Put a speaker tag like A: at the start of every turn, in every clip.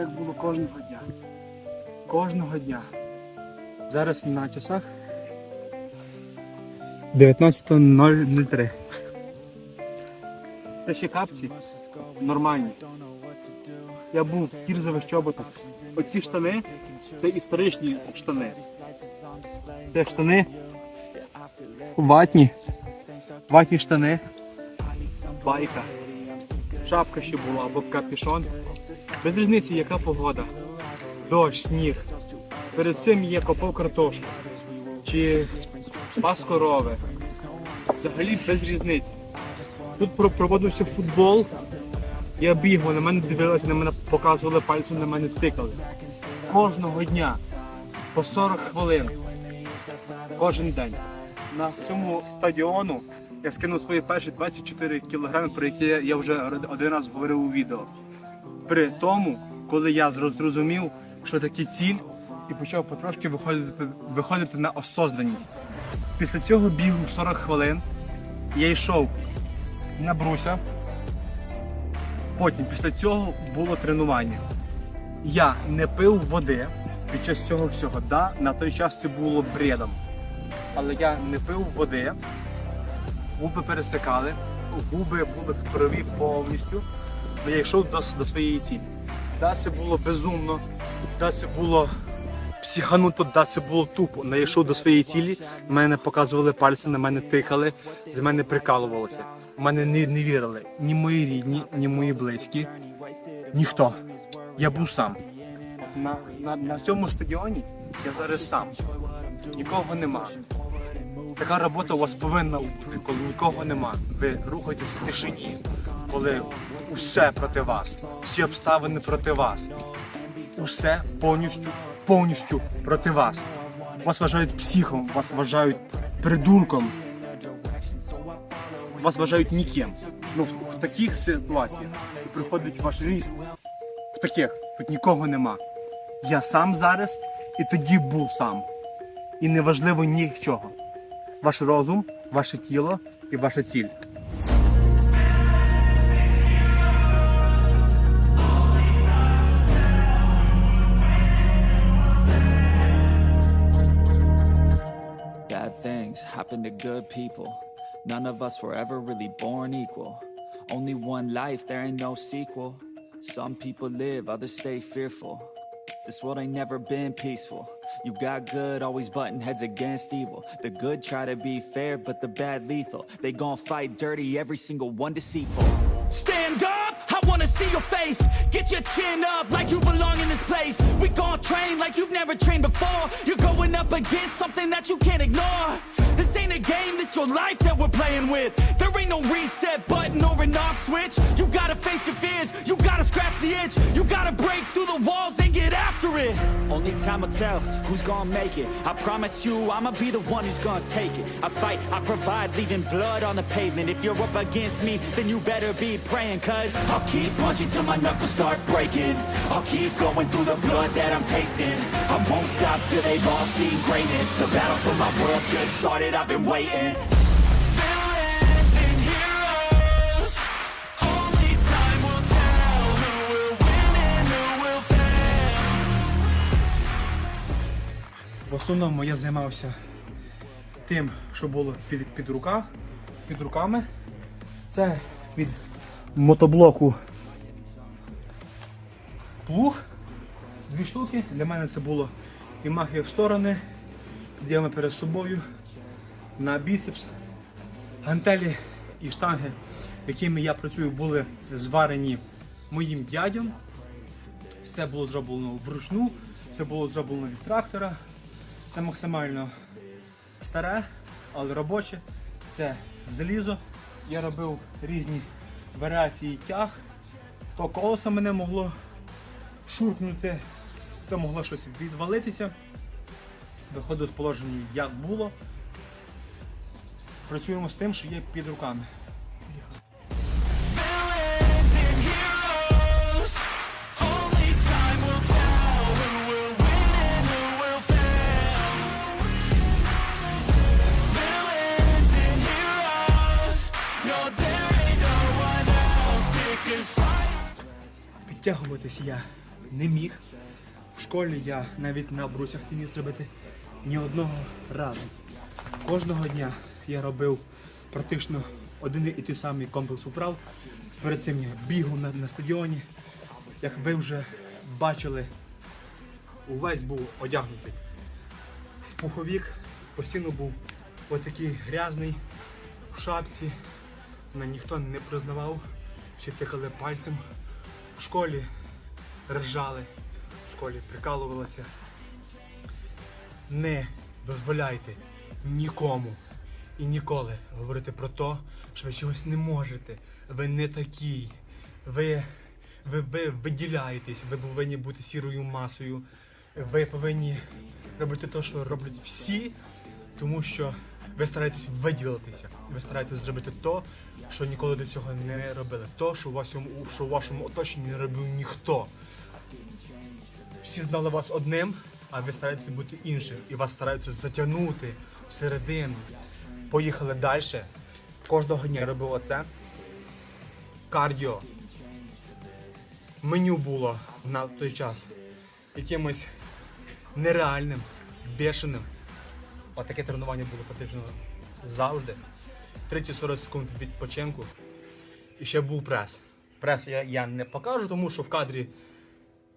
A: Так було кожного дня. Кожного дня. Зараз на часах 19.003. Це ще капці нормальні. Я був в кірзових чоботах. Оці штани це історичні штани. Це штани ватні. Ватні штани. Байка. Шапка ще була або капюшон. Без різниці, яка погода. Дощ, сніг. Перед цим я копав картошку. Чи пас корови. Взагалі без різниці. Тут проводився футбол. Я бігав, на мене дивилися, на мене показували пальцем, на мене тикали. Кожного дня по 40 хвилин. Кожен день. На цьому стадіону я скинув свої перші 24 кілограми, про які я вже один раз говорив у відео. При тому, коли я зрозумів, що таке ціль, і почав потрошки виходити, виходити на осознаність. Після цього бігу 40 хвилин. Я йшов на бруся. Потім після цього було тренування. Я не пив води під час цього всього. Да, на той час це було бредом. Але я не пив води, губи пересикали, губи були в крові повністю. Але Я йшов до, до своєї цілі. Да, це було безумно, да, це було психануто, да, це було тупо. Но я йшов до своєї цілі, мене показували пальці, на мене тикали, з мене прикалувалося. Мене не, не вірили ні мої рідні, ні мої близькі, ніхто. Я був сам. На, на, на цьому стадіоні я зараз сам. Нікого нема. Така робота у вас повинна бути, коли нікого нема. Ви рухаєтесь в тишині, коли усе проти вас, всі обставини проти вас. Усе повністю, повністю проти вас. Вас вважають психом, вас вважають придурком. Вас вважають ніким. Ну, в, таких ситуаціях приходить ваш ріст. В таких, тут нікого нема. Я сам зараз і тоді був сам. І неважливо нічого. Ваш розум, ваше тіло і ваша ціль.
B: Things happen to good people. None of us were ever really born equal. Only one life, there ain't no sequel. Some people live, others stay fearful. This world ain't never been peaceful. You got good, always butting heads against evil. The good try to be fair, but the bad lethal. They gon' fight dirty, every single one deceitful. See your face. Get your chin up like you belong in this place. We gon' train like you've never trained before. You're going up against something that you can't ignore. Game, this your life that we're playing with. There ain't no reset button or an off switch. You gotta face your fears, you gotta scratch the itch. You gotta break through the walls and get after it. Only time will tell who's gonna make it. I promise you, I'ma be the one who's gonna take it. I fight, I provide, leaving blood on the pavement. If you're up against me, then you better be praying, cause I'll keep punching till my knuckles start breaking. I'll keep going through the blood that I'm tasting. I won't stop till they've all seen greatness. The battle for my world just started, I've been waiting.
A: В основному я займався тим, що було під, під руках, під руками. Це від мотоблоку плуг. Дві штуки. Для мене це було і махи в сторони, діями перед собою, на біцепс. Гантелі і штанги, якими я працюю, були зварені моїм дядям. Все було зроблено вручну, все було зроблено від трактора. Це максимально старе, але робоче. Це залізо. Я робив різні варіації тяг. То колесо мене могло шуркнути, то могло щось відвалитися. Виходив з положення як було. Працюємо з тим, що є під руками. Підтягуватись я не міг. В школі я навіть на брусях не міг зробити ні одного разу. Кожного дня я робив практично один і той самий комплекс вправ. Перед цим я бігав на, на стадіоні. Як ви вже бачили, увесь був одягнутий. В пуховік постійно був отакий грязний, в шапці. Мене ніхто не признавав, всі тикали пальцем. В школі ржали, в школі прикалувалися. Не дозволяйте нікому і ніколи говорити про те, що ви чогось не можете. Ви не такий. Ви, ви, ви виділяєтесь, ви повинні бути сірою масою. Ви повинні робити те, що роблять всі, тому що ви стараєтесь виділитися. Ви стараєтесь зробити те, що ніколи до цього не робили. То, що у вашому, що у вашому оточенні не робив ніхто. Всі знали вас одним, а ви стараєтесь бути іншим. І вас стараються затягнути всередину. Поїхали далі. Кожного дня я робив оце. Кардіо. Меню було на той час якимось нереальним, бешеним. Отаке тренування було потрібно завжди. 30-40 секунд відпочинку. І ще був прес. Прес я, я не покажу, тому що в кадрі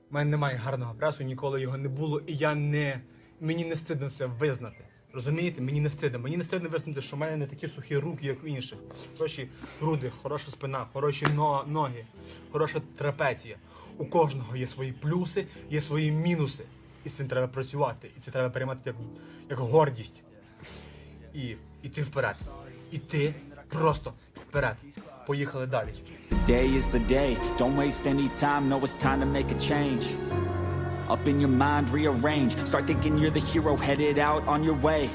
A: в мене немає гарного пресу, ніколи його не було, і я не. Мені не стидно це визнати. Розумієте? Мені не стидно. Мені не стидно визнати, що в мене не такі сухі руки, як у інших. Хороші груди, хороша спина, хороші но- ноги, хороша трапеція. У кожного є свої плюси, є свої мінуси. І з цим треба працювати. І це треба приймати як, як гордість. І іти вперед. Іти просто вперед. Поїхали далі.
B: Today is the day. Don't waste any time. No, it's time to make a change. Up in your mind, rearrange. Start thinking you're the hero headed out on your way.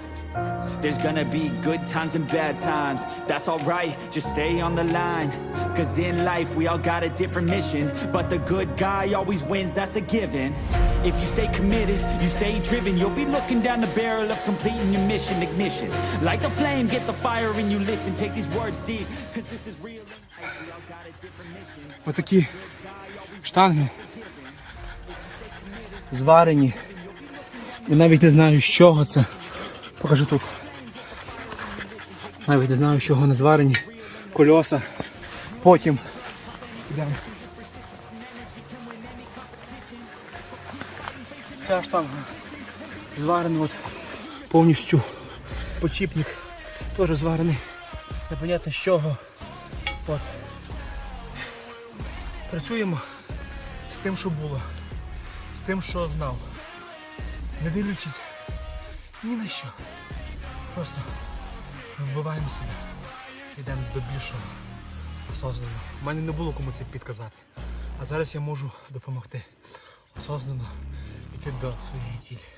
B: There's gonna be good times and bad times. That's alright, just stay on the line. Cause in life, we all got a different mission. But the good guy always wins, that's a given. If you stay committed, you stay driven, you'll be looking down the barrel of completing your mission. Ignition. Light the flame, get the fire and you listen. Take these words deep, cause this is real. in life. We all got a different mission.
A: Отакі штанги зварені. І навіть не знаю, з чого це. Покажу тут. Навіть не знаю, з чого вони зварені. Кольоса. Потім. Йдемо. Ця штанга зварена от повністю. Почіпник теж зварений. Непонятно з чого. От. Працюємо з тим, що було, тим, що знав. Не дивлячись ні на що. Просто вбиваємо себе. Йдемо до більшого осознано. У мене не було кому це підказати. А зараз я можу допомогти осознано йти до своєї цілі.